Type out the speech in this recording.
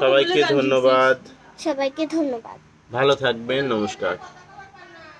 সবাইকে ধন্যবাদ। সবাইকে ধন্যবাদ। ভালো থাকবেন নমস্কার।